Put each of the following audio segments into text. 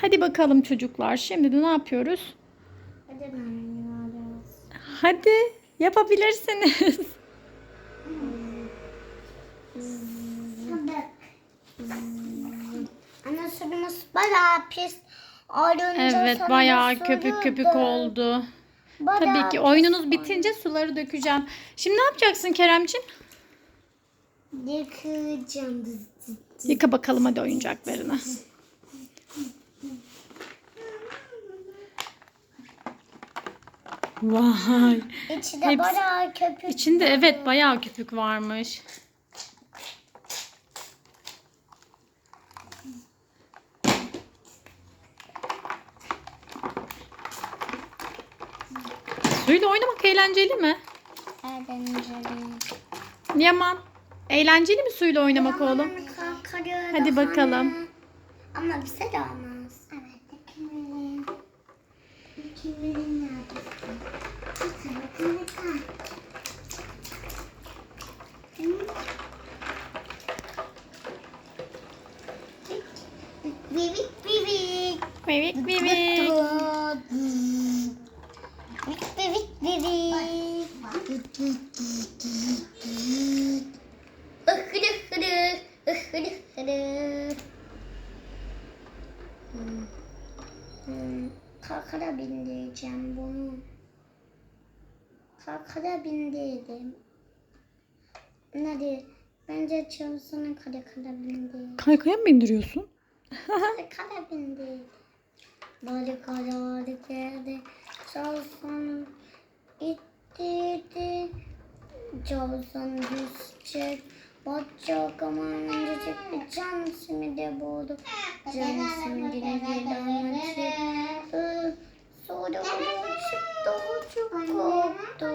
Hadi bakalım çocuklar. Şimdi de ne yapıyoruz? Hadi oynuyoruz. Hadi yapabilirsiniz. Ana suyumuz bayağı pis. Ayrıca Evet bayağı köpük köpük oldu. Bayağı Tabii ki oyununuz bitince suları dökeceğim. Şimdi ne yapacaksın Keremciğim? Yıkayacağım. Yıka bakalım hadi oyuncaklarını. Vay. İçi de Hepsi- bayağı köpük. İçinde evet bayağı köpük varmış. Suyla oynamak eğlenceli mi? Eğlenceli. Yaman. Eğlenceli mi suyla oynamak oğlum? Kalkarıyor Hadi da bakalım. sonra. Ama bize de olmaz. Evet. Dökümeli. Dökümeli Ihırı hırı. Hmm. Hmm. Kalkara bindireceğim bunu. Kalkara bindirdim. Hadi. Bence çalışsana kara kara bindir. Kaykaya mı bindiriyorsun? Kara kara Böyle kara geldi. Çalışsana ittirdi. Çalışsana düşecek. Batacak aman öncecek bir can simidi buldu. Can simidine birden çıktı. Sonra oradan çıktı. Korktu.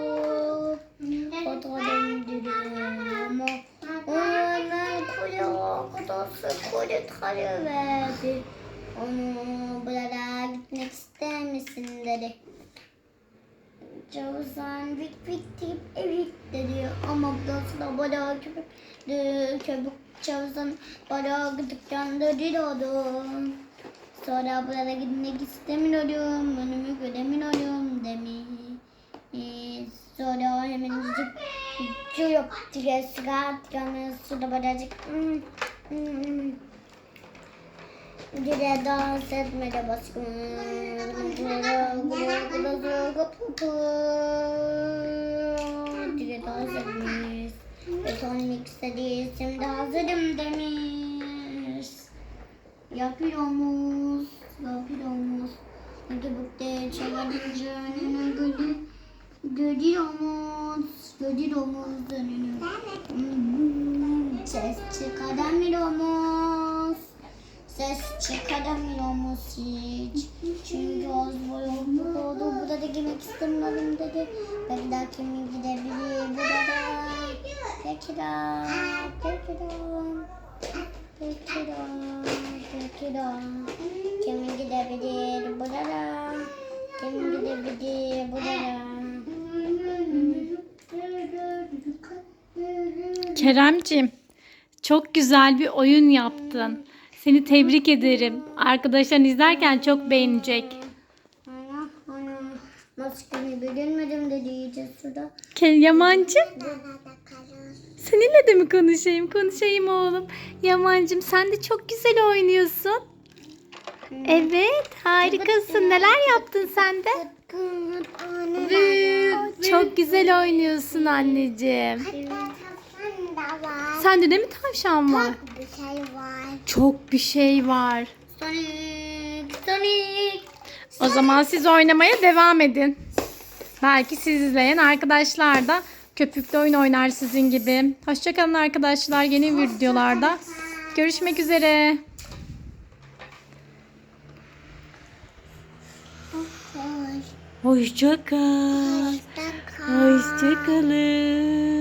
O da döndürüyor ama ona hemen kule arkadaşı kule tarı verdi. Onu buralara gitmek ister misin dedi. Cavuzdan vik vik deyip evet dedi. Ama burası da bayağı köpük. Köpük cavuzdan bayağı gıdıktan diyordu. Sonra buralara gitmek istemiyorum. Önümü göremiyorum demiş. Sonra hemen zıp zıp diye sigart yanı suda baracık. Hmm, hmm. Dire dans etmede baskın. Dire dans etmiş. Betonik istedi. Şimdi hazırım demiş. Yapıyoruz. Yapıyoruz. Göbekte çalınca önüne gülü. Görüyoruz. Görüyoruz önünü. Hmm, Ses çıkaramıyoruz. Ses çıkaramıyoruz hiç. Çünkü az boyunluk oldu. Burada girmek istemiyorum dedi. Bekler kimi gidebilir burada. Tekrar, tekrar. Tekrar, tekrar. Kimi gidebilir burada. Kim gidebilir burada. Keremciğim çok güzel bir oyun yaptın. Seni tebrik ederim. Arkadaşların izlerken çok beğenecek. Ana, ana. Maskemi bilmedim dedi iyice suda. Yamancım seninle de mi konuşayım? Konuşayım oğlum. Yamancım sen de çok güzel oynuyorsun. Evet harikasın. Neler yaptın sen de? Çok güzel oynuyorsun anneciğim. Sende de mi tavşan var? Bir şey var. Çok bir şey var. Sonic, Sonic. O zaman siz oynamaya devam edin. Belki siz izleyen arkadaşlar da köpüklü oyun oynar sizin gibi. Hoşçakalın arkadaşlar yeni videolarda. Görüşmek üzere. Hoş. Hoşçakal. Hoşça kal. Hoşçakalın.